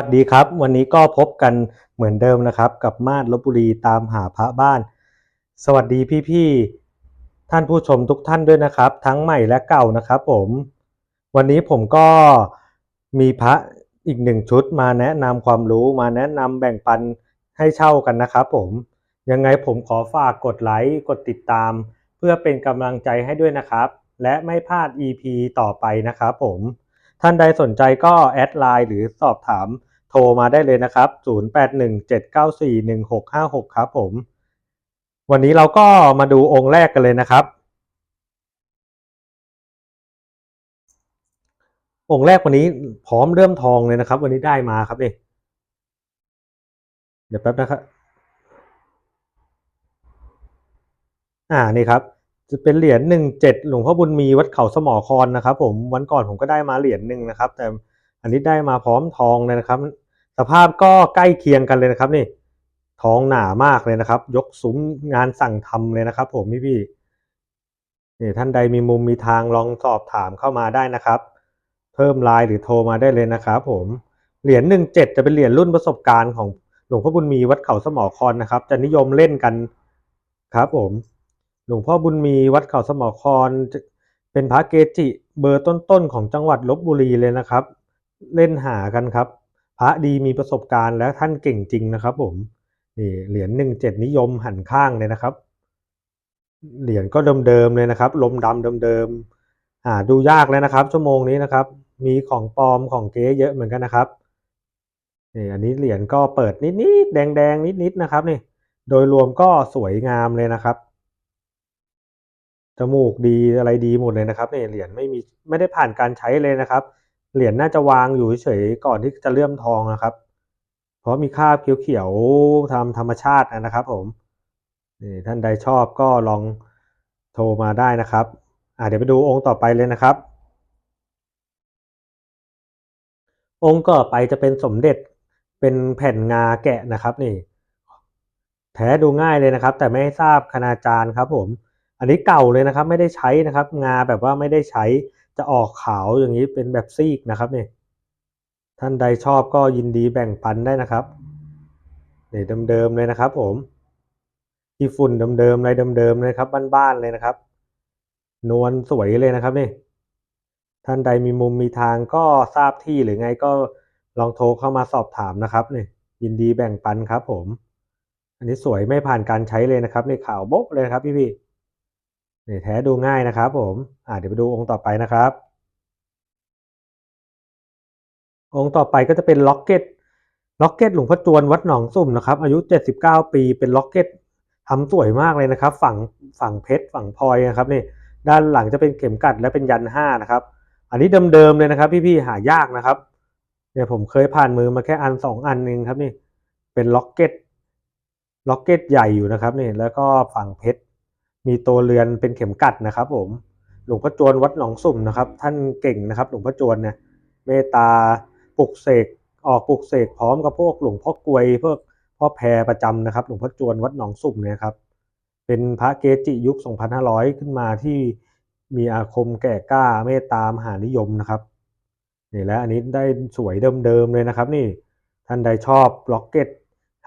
วัสดีครับ วันนี้ก็พบกันเหมือนเดิมนะครับ กับมาดลบบุรีตามหาพระบ้าน สวัสดีพี่ๆท่านผู้ชมทุกท่านด้วยนะครับ ทั้งใหม่และเก่านะครับผม วันนี้ผมก็มีพระอีกหนึ่งชุดมาแนะนำความรู้มาแนะนำแบ่งปันให้เช่ากันนะครับผมยังไงผมขอฝากกดไลค์กดติดตาม เพื่อเป็นกำลังใจให้ด้วยนะครับ และไม่พลาด EP ต่อไปนะครับผมท่านใดสนใจก็แอดไลน์หรือสอบถาม โทรมาได้เลยนะครับ 0817941656 ครับผม วันนี้เราก็มาดูองค์แรกกันเลยนะครับ องค์แรกวันนี้พร้อมเริ่มทองเลยนะครับ วันนี้ได้มาครับนี่เดี๋ยวแป๊บนะครับ อ่า นี่ครับจะเป็นเหรียญหนึ่งเจ็ดหลวงพ่อบุญมีวัดเขาสมอคอนนะครับ ผมวันก่อนผมก็ได้มาเหรียญหนึ่งนะครับ แต่ อันนี้ได้มาพร้อมทองเลยนะครับ สภาพก็ใกล้เคียงกันเลยนะครับนี่ทองหนามากเลยนะครับ ยกซุ้มงานสั่งทำเลยนะครับ ผมพี่พี่นี่ท่านใดมีมุมมีทางลองสอบถามเข้ามาได้นะครับ เพิ่มไลน์หรือโทรมาได้เลยนะครับผมเหรียญหนึ่งเจ็ดจะเป็นเหรียญรุ่นประสบการณ์ของหลวงพ่อบุญมีวัดเขาสมอคอนนะครับ จะนิยมเล่นกันครับ ผม หลวงพ่อบุญมีวัดเขาสมอคอนเป็นพระเกจิเบอร์ต้นๆของจังหวัดลบบุรีเลยนะครับ เล่นหากันครับ พระดีมีประสบการณ์และท่านเก่งจริงนะครับ ผมนี่เหรียญหนึ่งเจ็ดนิยมหันข้างเลยนะครับ เหรียญก็เดิมๆเลยนะครับ ลมดำเดิมๆหาดูยากเลยนะครับ ชั่วโมงนี้นะครับ มีของปลอมของเก๊เยอะเหมือนกันนะครับนี่อันนี้เหรียญก็เปิดนิดๆแดงๆนิดๆนะครับนี่โดยรวมก็สวยงามเลยนะครับจมูกดีอะไรดีหมดเลยนะครับเนี่ยเหรียญไม่มีไม่ได้ผ่านการใช้เลยนะครับ เหรียญน่าจะวางอยู่เฉยๆก่อนที่จะเลื่อมทองนะครับ เพราะมีคราบเขียวๆทำธรรมชาตินะครับ ผมนี่ท่านใดชอบก็ลองโทรมาได้นะครับอ่าเดี๋ยวไปดูองค์ต่อไปเลยนะครับ องค์ก็ไปจะเป็นสมเด็จเป็นแผ่นงาแกะนะครับนี่ แท้ดูง่ายเลยนะครับ แต่ไม่ทราบคณาจารย์ครับ ผม อันนี้เก่าเลยนะครับ ไม่ได้ใช้นะครับ งาแบบว่าไม่ได้ใช้ จะออกขาวอย่างนี้เป็นแบบซีกนะครับนี่ท่านใดชอบก็ยินดีแบ่งปันได้นะครับนี่เดิมๆเลยนะครับ ผม ที่ฝุ่นเดิมๆอะไรเดิมๆเลยครับบ้านๆเลยนะครับ นวลสวยเลยนะครับนี่ท่านใดมีมุมมีทางก็ทราบที่หรือไงก็ลองโทรเข้ามาสอบถามนะครับนี่ยินดีแบ่งปันครับ ผม อันนี้สวยไม่ผ่านการใช้เลยนะครับในข่าวโบ๊ะเลยครับพี่พี่ นี่แท้ดูง่ายนะครับผมอ่าเดี๋ยวไปดูองค์ต่อไปนะครับ องค์ต่อไปก็จะเป็นล็อกเก็ตล็อกเก็ตหลวงพ่อจวนวัดหนองสุ่มนะครับ อายุ 79 ปีเป็นล็อกเก็ตทำสวยมากเลยนะครับ ฝั่งฝั่งเพชรฝั่งพลอยนะครับนี่ด้านหลังจะเป็นเข็มกัดและเป็นยันห้านะครับ อันนี้เดิมๆเลยนะครับ พี่ๆหายากนะครับเนี่ยผมเคยผ่านมือมาแค่อันสองอันนึงครับนี่เป็นล็อกเก็ตล็อกเก็ตใหญ่อยู่นะครับนี่แล้วก็ฝั่งเพชร มีตัวเรือนเป็นเข็มกัดนะครับ ผม หลวงพ่อจวนวัดหนองสุ่มนะครับ ท่านเก่งนะครับ หลวงพ่อจวนเนี่ยเมตตาปลุกเสกออกปลุกเสกพร้อมกับพวกหลวงพ่อกวยพวกพ่อแพรประจำนะครับ หลวงพ่อจวนวัดหนองสุ่มเนี่ยครับ เป็นพระเกจิยุค 2500 ขึ้นมาที่มีอาคมแก่กล้าเมตตามหานิยมนะครับนี่และอันนี้ได้สวยเดิมๆเลยนะครับ นี่ท่านใดชอบล็อกเก็ต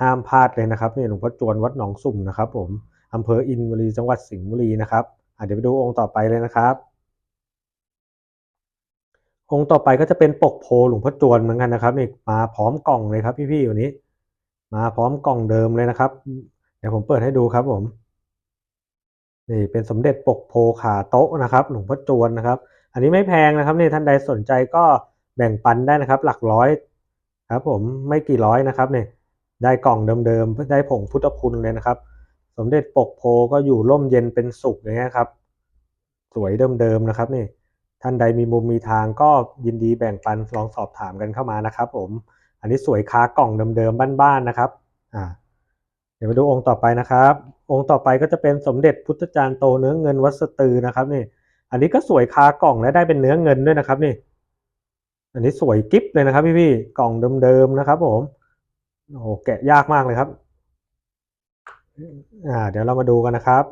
ห้ามพลาดเลยนะครับนี่หลวงพ่อจวนวัดหนองสุ่มนะครับ ผม อำเภออินบุรีจังหวัดสิงห์บุรีนะครับเดี๋ยวไปดูองค์ต่อไปเลยนะครับ องค์ต่อไปก็จะเป็นปกโพหลวงพ่อจวนเหมือนกันนะครับนี่มาพร้อมกล่องเลยครับ พี่ๆวันนี้ มาพร้อมกล่องเดิมเลยนะครับ เดี๋ยวผมเปิดให้ดูครับผมนี่เป็นสมเด็จปกโพขาโต๊ะนะครับหลวงพ่อจวนนะครับ อันนี้ไม่แพงนะครับนี่ท่านใดสนใจก็แบ่งปันได้นะครับ หลักร้อยครับผมไม่กี่ร้อยนะครับเนี่ยได้กล่องเดิมๆได้ผงพุทธคุณเลยนะครับ สมเด็จปกโพก็อยู่ร่มเย็นเป็นสุขอย่างเงี้ยครับ สวยเดิมๆนะครับนี่ท่านใดมีมุมมีทางก็ยินดีแบ่งปันลองสอบถามกันเข้ามานะครับ ผม อันนี้สวยค้ากล่องเดิมๆบ้านๆนะครับ อ่า เดี๋ยวมาดูองค์ต่อไปนะครับ องค์ต่อไปก็จะเป็นสมเด็จพุทธจารย์โตเนื้อเงินวัสตือนะครับนี่ อันนี้ก็สวยคากล่องและได้เป็นเนื้อเงินด้วยนะครับนี่ อันนี้สวยกิ๊บเลยนะครับพี่ๆกล่องเดิมๆนะครับ ผมโอ้โหแกะยากมากเลยครับ อ่า เดี๋ยวเรามาดูกันนะครับ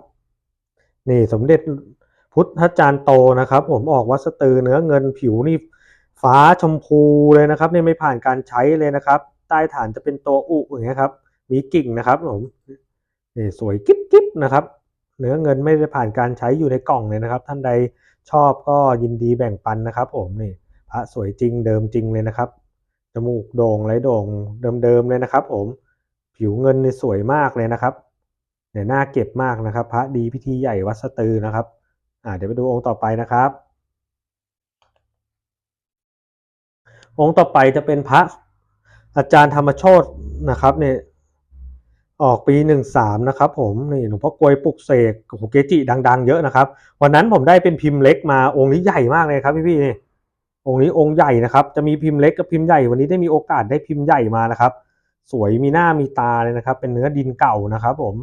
นี่สมเด็จพุทธจารย์โตนะครับ ผมออกวัสตือเนื้อเงินผิวนี่ฟ้าชมพูเลยนะครับนี่ไม่ผ่านการใช้เลยนะครับ ใต้ฐานจะเป็นตัวอุอย่างเงี้ยครับ มีกิ่งนะครับผมนี่สวยกิ๊บกิ๊บนะครับ เนื้อเงินไม่ได้ผ่านการใช้อยู่ในกล่องเลยนะครับ ท่านใดชอบก็ยินดีแบ่งปันนะครับ ผมนี่พระสวยจริงเดิมจริงเลยนะครับจมูกโด่งไรโด่งเดิมๆเลยนะครับ ผมผิวเงินนี่สวยมากเลยนะครับ เนี่ยน่าเก็บมากนะครับ พระดีพิธีใหญ่วัดสตือนะครับ อ่าเดี๋ยวไปดูองค์ต่อไปนะครับ องค์ต่อไปจะเป็นพระอาจารย์ธรรมโชตนะครับเนี่ยออกปีหนึ่งสามนะครับผมนี่หลวงพ่อกลวยปลุกเสกโอ้โหเกจิดัง ๆ เยอะนะครับ วันนั้นผมได้เป็นพิมพ์เล็กมาองค์นี้ใหญ่มากเลยครับพี่ๆนี่องค์นี้องค์ใหญ่นะครับ จะมีพิมพ์เล็กกับพิมพ์ใหญ่วันนี้ได้มีโอกาสได้พิมพ์ใหญ่มานะครับ สวยมีหน้ามีตาเลยนะครับ เป็นเนื้อดินเก่านะครับ ผม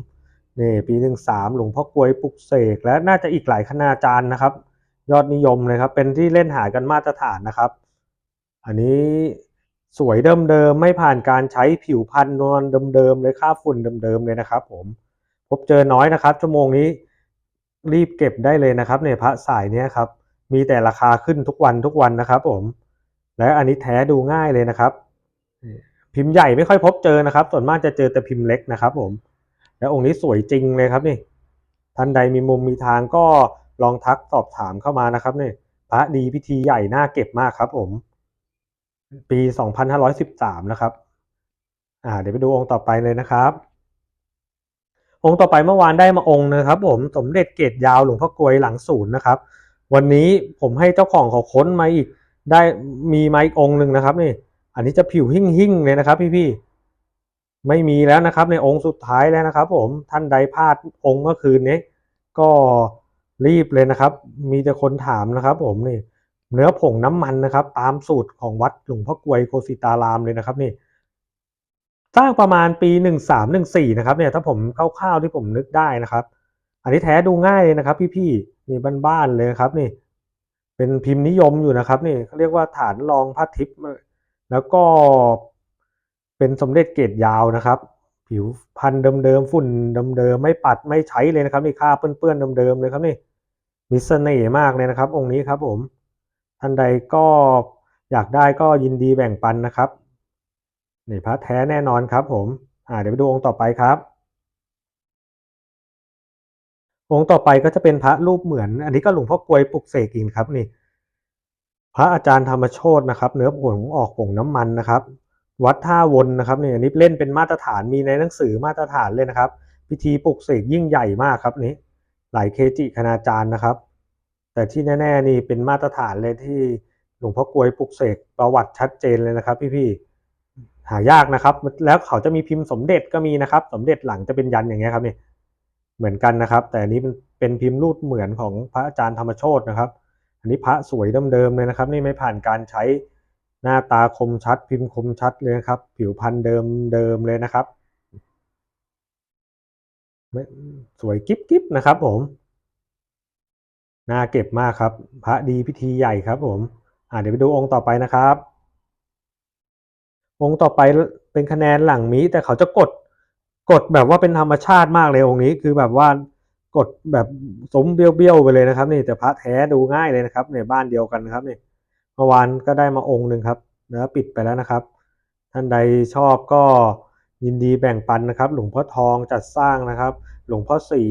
นี่ปีหนึ่งสามหลวงพ่อกลวยปุกเสกและน่าจะอีกหลายคณาจารย์นะครับ ยอดนิยมเลยครับ เป็นที่เล่นหากันมาตรฐานนะครับ อันนี้สวยเดิมๆไม่ผ่านการใช้ผิวพันนวลเดิมๆเลยค่าฝุ่นเดิมๆเลยนะครับ ผมพบเจอน้อยนะครับ ชั่วโมงนี้รีบเก็บได้เลยนะครับเนี่ยพระสายเนี้ยครับ มีแต่ราคาขึ้นทุกวันทุกวันนะครับ ผม และอันนี้แท้ดูง่ายเลยนะครับ พิมพ์ใหญ่ไม่ค่อยพบเจอนะครับ ส่วนมากจะเจอแต่พิมพ์เล็กนะครับ ผม แล้วองค์นี้สวยจริงเลยครับนี่ท่านใดมีมุมมีทางก็ลองทักสอบถามเข้ามานะครับนี่พระดีพิธีใหญ่น่าเก็บมากครับผม ปี 2513 นะครับ อ่า เดี๋ยวไปดูองค์ต่อไปเลยนะครับ องค์ต่อไปเมื่อวานได้มาองค์นะครับผมสมเด็จเกตยาวหลวงพ่อกลวยหลังศูนย์นะครับ วันนี้ผมให้เจ้าของเขาค้นมาอีกได้มีมาอีกองค์หนึ่งนะครับนี่ อันนี้จะผิวหิ่งหิ่งๆเลยนะครับ พี่ๆ ไม่มีแล้วนะครับในองค์สุดท้ายแล้วนะครับ ผมท่านใดพลาดองค์เมื่อคืนนี้ก็รีบเลยนะครับ มีแต่คนถามนะครับ ผมนี่เนื้อผงน้ำมันนะครับ ตามสูตรของวัดหลวงพ่อกลวยโคสิตารามเลยนะครับนี่สร้างประมาณปีหนึ่งสามหนึ่งสี่นะครับเนี่ยถ้าผมคร่าวๆที่ผมนึกได้นะครับ อันนี้แท้ดูง่ายเลยนะครับ พี่ๆนี่บ้านๆเลยครับนี่ เป็นพิมพ์นิยมอยู่นะครับ นี่เขาเรียกว่าฐานรองพระทิพย์แล้วก็ เป็นสมเด็จเกรดยาวนะครับ ผิวพันธุ์เดิมๆฝุ่นเดิมๆไม่ปัดไม่ใช้เลยนะครับนี่ค่าเปื้อนๆเดิมๆเลยครับนี่มีเสน่ห์มากเลยนะครับ องค์นี้ครับผมท่านใดก็อยากได้ก็ยินดีแบ่งปันนะครับนี่พระแท้แน่นอนครับ ผมอ่าเดี๋ยวไปดูองค์ต่อไปครับ องค์ต่อไปก็จะเป็นพระรูปเหมือน อันนี้ก็หลวงพ่อกลวยปลุกเสกอีกครับนี่ พระอาจารย์ธรรมโชตนะครับ เนื้อผงออกผงน้ำมันนะครับ วัดท่าวนนะครับเนี่อันนี้เล่นเป็นมาตรฐานมีในหนังสือมาตรฐานเลยนะครับ พิธีปลุกเสกยิ่งใหญ่มากครับนี้ หลายเคจิคณาจารย์นะครับ แต่ที่แน่ๆนี่เป็นมาตรฐานเลยที่หลวงพ่อกลวยปลุกเสกประวัติชัดเจนเลยนะครับ พี่ๆหายากนะครับ แล้วเขาจะมีพิมพ์สมเด็จก็มีนะครับ สมเด็จหลังจะเป็นยันอย่างเงี้ยครับนี่เหมือนกันนะครับ แต่อันนี้เป็นเป็นพิมพ์รูปเหมือนของพระอาจารย์ธรรมโชตนะครับ อันนี้พระสวยเดิมๆเลยนะครับ นี่ไม่ผ่านการใช้ หน้าตาคมชัดพิมพ์คมชัดเลยนะครับ ผิวพันธุ์เดิมเดิมเลยนะครับ สวยกิ๊บกิ๊บนะครับผมน่าเก็บมากครับ พระดีพิธีใหญ่ครับผมอ่าเดี๋ยวไปดูองค์ต่อไปนะครับ องค์ต่อไปเป็นคะแนนหลังมีแต่เขาจะกดกดแบบว่าเป็นธรรมชาติมากเลยองค์นี้คือแบบว่ากดแบบสมเบี้ยวๆไปเลยนะครับ นี่แต่พระแท้ดูง่ายเลยนะครับในบ้านเดียวกันนะครับนี่ มื่อวานก็ได้มาองค์หนึ่งครับ แล้วปิดไปแล้วนะครับ ท่านใดชอบก็ยินดีแบ่งปันนะครับ หลวงพ่อทองจัดสร้างนะครับ หลวงพ่อศรี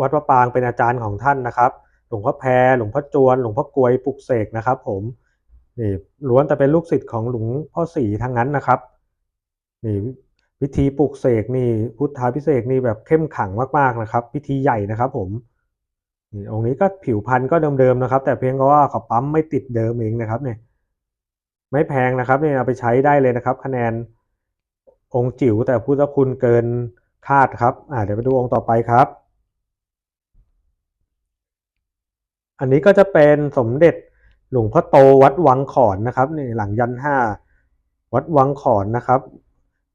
วัดพระปางเป็นอาจารย์ของท่านนะครับ หลวงพ่อแพรหลวงพ่อจวน หลวงพ่อกลวยปลุกเสกนะครับ ผมนี่ล้วนแต่เป็นลูกศิษย์ของหลวงพ่อศรีทั้งนั้นนะครับนี่พิธีปลุกเสกนี่พุทธาพิเศษนี่แบบเข้มขังมากๆนะครับ พิธีใหญ่นะครับผม นี่องค์นี้ก็ผิวพันธุ์ก็เดิมๆนะครับ แต่เพียงเพราะว่าเขาปั๊มไม่ติดเดิมเองนะครับเนี่ยไม่แพงนะครับเนี่ยเอาไปใช้ได้เลยนะครับ คะแนนองค์จิ๋วแต่พุทธคุณเกินคาดครับอ่าเดี๋ยวไปดูองค์ต่อไปครับ อันนี้ก็จะเป็นสมเด็จหลวงพ่อโตวัดวังขอนนะครับนี่หลังยันห้าวัดวังขอนนะครับ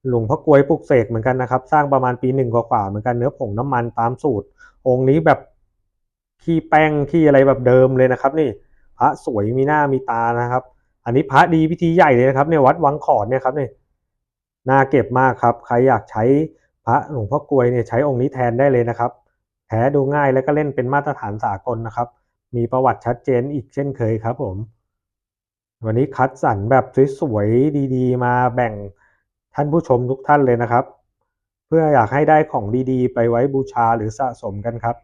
หลวงพ่อกลวยปลุกเสกเหมือนกันนะครับ สร้างประมาณปีหนึ่งกว่าๆเหมือนกันเนื้อผงน้ำมันตามสูตร องค์นี้แบบ ขี้แป้งขี้อะไรแบบเดิมเลยนะครับ นี่พระสวยมีหน้ามีตานะครับ อันนี้พระดีพิธีใหญ่เลยนะครับเนี่ยวัดวังขอนเนี่ยครับเนี่ยน่าเก็บมากครับ ใครอยากใช้พระหลวงพ่อกลวยเนี่ยใช้องค์นี้แทนได้เลยนะครับแท้ดูง่ายแล้วก็เล่นเป็นมาตรฐานสากลนะครับ มีประวัติชัดเจนอีกเช่นเคยครับผม วันนี้คัดสรรแบบสวยๆดีๆ มาแบ่งท่านผู้ชมทุกท่านเลยนะครับ เพื่ออยากให้ได้ของดีๆ ไปไว้บูชาหรือสะสมกันครับ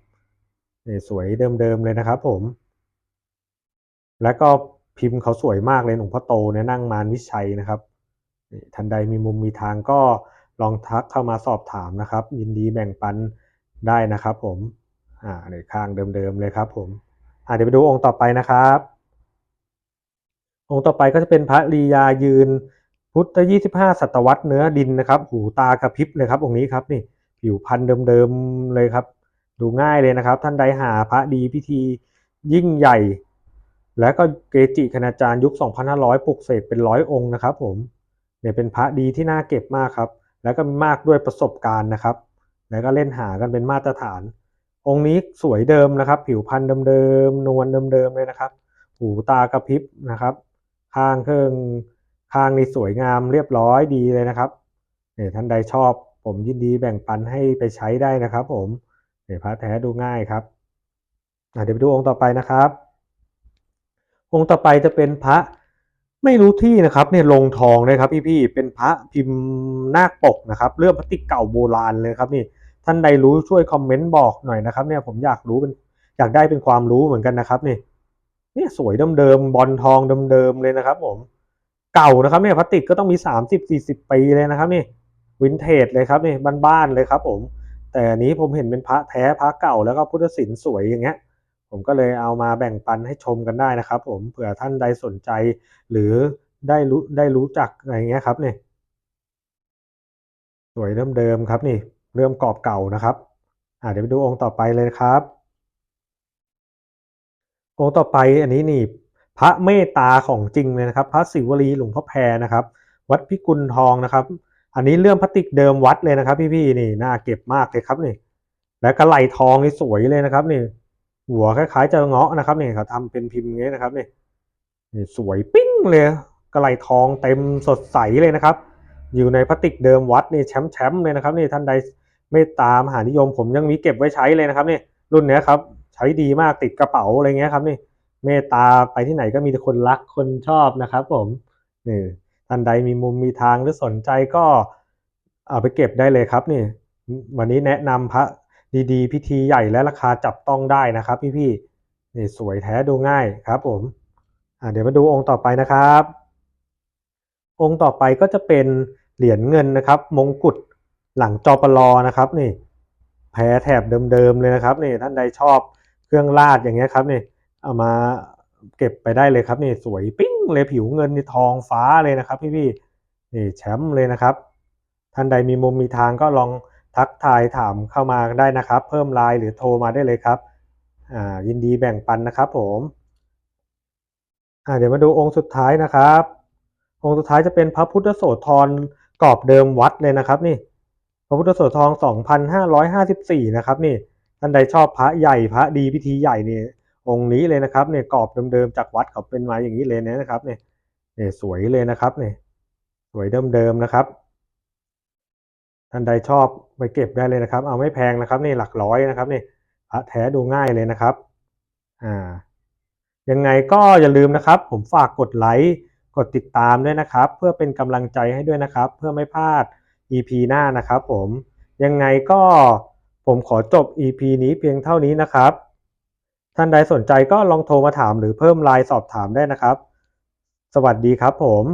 สวยเดิมๆเลยนะครับผม แล้วก็พิมพ์เขาสวยมากเลยหลวงพ่อโตเนี่ยนั่งมารวิชัยนะครับ ทันใดมีมุมมีทางก็ลองทักเข้ามาสอบถามนะครับ ยินดีแบ่งปันได้นะครับผม อ่าในข้างเดิมๆเลยครับผมอ่าเดี๋ยวไปดูองค์ต่อไปนะครับ องค์ต่อไปก็จะเป็นพระลียายืน พุทธยี่สิบห้าศตวรรษเนื้อดินนะครับ หูตากระพริบเลยครับองค์นี้ครับนี่ผิวพันธุ์เดิมๆเลยครับ ดูง่ายเลยนะครับ ท่านใดหาพระดีพิธียิ่งใหญ่ และก็เกจิคณาจารย์ยุค 2500 ปลุกเสกเป็นร้อยองค์นะครับผมเนี่ยเป็นพระดีที่น่าเก็บมากครับ แล้วก็มีมากด้วยประสบการณ์นะครับ แล้วก็เล่นหากันเป็นมาตรฐาน องค์นี้สวยเดิมนะครับ ผิวพันธุ์เดิมๆนวลเดิมๆเลยนะครับ หูตากระพริบนะครับข้างเครื่องข้างนี่สวยงามเรียบร้อยดีเลยนะครับเนี่ยท่านใดชอบผมยินดีแบ่งปันให้ไปใช้ได้นะครับผม เนี่ยพระแท้ดูง่ายครับอะเดี๋ยวไปดูองค์ต่อไปนะครับ องค์ต่อไปจะเป็นพระไม่รู้ที่นะครับเนี่ยลงทองเลยครับพี่ๆเป็นพระพิมพ์นาคปกนะครับ เรื่องพลาสติกเก่าโบราณเลยครับนี่ท่านใดรู้ช่วยคอมเมนต์บอกหน่อยนะครับเนี่ยผมอยากรู้เป็นอยากได้เป็นความรู้เหมือนกันนะครับนี่เนี่ยสวยเดิมๆบอลทองเดิมๆเลยนะครับ ผมเก่านะครับเนี่ยพลาสติกก็ต้องมีสามสิบสี่สิบปีเลยนะครับนี่วินเทจเลยครับนี่บ้านๆเลยครับผม แต่อันนี้ผมเห็นเป็นพระแท้พระเก่าแล้วก็พุทธศิลป์สวยอย่างเงี้ย ผมก็เลยเอามาแบ่งปันให้ชมกันได้นะครับ ผมเผื่อท่านใดสนใจ หรือได้รู้ได้รู้จักอะไรเงี้ยครับเนี่ยสวยเริ่มเดิมครับนี่ เริ่มกรอบเก่านะครับอ่าเดี๋ยวไปดูองค์ต่อไปเลยครับ องค์ต่อไปอันนี้นี่ พระเมตตาของจริงเลยนะครับ พระศิวลีหลวงพ่อแพรนะครับ วัดพิกุลทองนะครับ อันนี้เรื่องพลาสติกเดิมวัดเลยนะครับ พี่ๆนี่น่าเก็บมากเลยครับนี่แล้วก็ไหลทองนี่สวยเลยนะครับนี่หัวคล้ายๆจะเงาะนะครับนี่เขาทำเป็นพิมพ์งี้นะครับนี่นี่สวยปิ้งเลยกระไหลทองเต็มสดใสเลยนะครับ อยู่ในพลาสติกเดิมวัดนี่แชมป์แชมป์เลยนะครับนี่ท่านใดเมตตามหานิยมผมยังมีเก็บไว้ใช้เลยนะครับนี่รุ่นนี้ครับใช้ดีมากติดกระเป๋าอะไรเงี้ยครับนี่เมตตาไปที่ไหนก็มีแต่คนรักคนชอบนะครับผมนี่ ท่านใดมีมุมมีทางหรือสนใจก็เอาไปเก็บได้เลยครับนี่ วันนี้แนะนำพระดีๆ พิธีใหญ่และราคาจับต้องได้นะครับ พี่ๆนี่สวยแท้ดูง่ายครับผมเดี๋ยวมาดูองค์ต่อไปนะครับ องค์ต่อไปก็จะเป็นเหรียญเงินนะครับ มงกุฎหลังจอปลอนะครับนี่แพ้แถบเดิมๆเลยนะครับนี่ท่านใดชอบเครื่องลาดอย่างเงี้ยครับนี่เอามาเก็บไปได้เลยครับนี่สวยปิ้ง เลยผิวเงินนี่ทองฟ้าเลยนะครับ พี่พี่นี่แชมป์เลยนะครับ ท่านใดมีมุมมีทางก็ลองทักทายถามเข้ามาได้นะครับ เพิ่มไลน์หรือโทรมาได้เลยครับอ่ายินดีแบ่งปันนะครับผมอ่าเดี๋ยวมาดูองค์สุดท้ายนะครับ องค์สุดท้ายจะเป็นพระพุทธโสธรกรอบเดิมวัดเลยนะครับ นี่ พระพุทธโสธร2,554 นะครับ นี่ท่านใดชอบพระใหญ่พระดีพิธีใหญ่นี่ องค์นี้เลยนะครับเนี่ยกรอบเดิมๆจากวัดเขาเป็นมาอย่างนี้เลยนะครับเนี่ยเนี่ยสวยเลยนะครับเนี่ยสวยเดิมๆนะครับท่านใดชอบไปเก็บได้เลยนะครับ เอาไม่แพงนะครับนี่หลักร้อยนะครับนี่พระแท้ดูง่ายเลยนะครับอ่ายังไงก็อย่าลืมนะครับ ผมฝากกดไลค์กดติดตามด้วยนะครับ เพื่อเป็นกำลังใจให้ด้วยนะครับ เพื่อไม่พลาด EP หน้านะครับ ผมยังไงก็ผมขอจบ EP นี้เพียงเท่านี้นะครับ ท่านใดสนใจก็ลองโทรมาถามหรือเพิ่มไลน์สอบถามได้นะครับ สวัสดีครับผม